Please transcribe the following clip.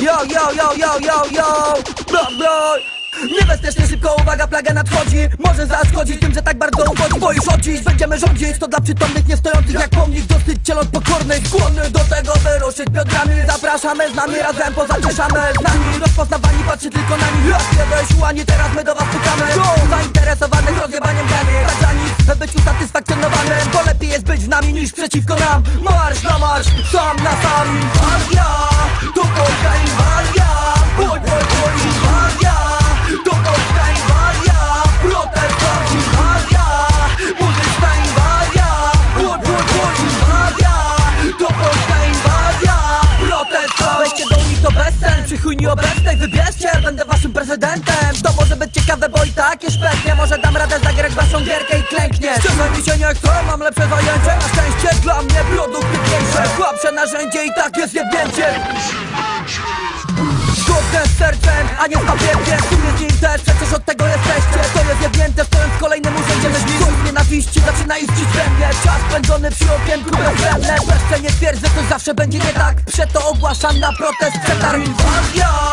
Yo, yo, yo, yo, yo, yo. Bla, bla Niebezpiecznie szybko, uwaga, plaga nadchodzi. Może zaszkodzić tym, że tak bardzo uchodzi Bo już od dziś będziemy rządzić To dla przytomnych, nie stojących jak pomnik. Dosyć cielot pokornych, skłonny do tego, by ruszyć biodrami. Zapraszamy z nami, razem pozacieszamy z nami Rozpoznawani patrzy tylko na nich. Jak nie weź łani, teraz my do was pukamy Zainteresowanych rozjebaniem granic Za granic, by być usatysfakcjonowanym. To lepiej jest być z nami niż przeciwko nam. Marsz na marsz, sam na sam bez sen Przychujni obecnych wybierzcie Będę waszym prezydentem. To może być ciekawe, bo i tak jest szpetnie Może dam radę zagrać waszą gierkę i klęknie. Szczerze mi się nie chce, mam lepsze zajęcie Na szczęście dla mnie produkty większe Słabsze narzędzie i tak jest jebnięcie Zgodne sercem, a nie z papierkiem. Tu jest Nienawiści zaczyna iścić we mnie. Czas spędzony przy okienku bezwzględne Jeszcze nie twierdzę, to zawsze będzie nie tak. Przeto ogłaszam na protest przetarg. Inwalia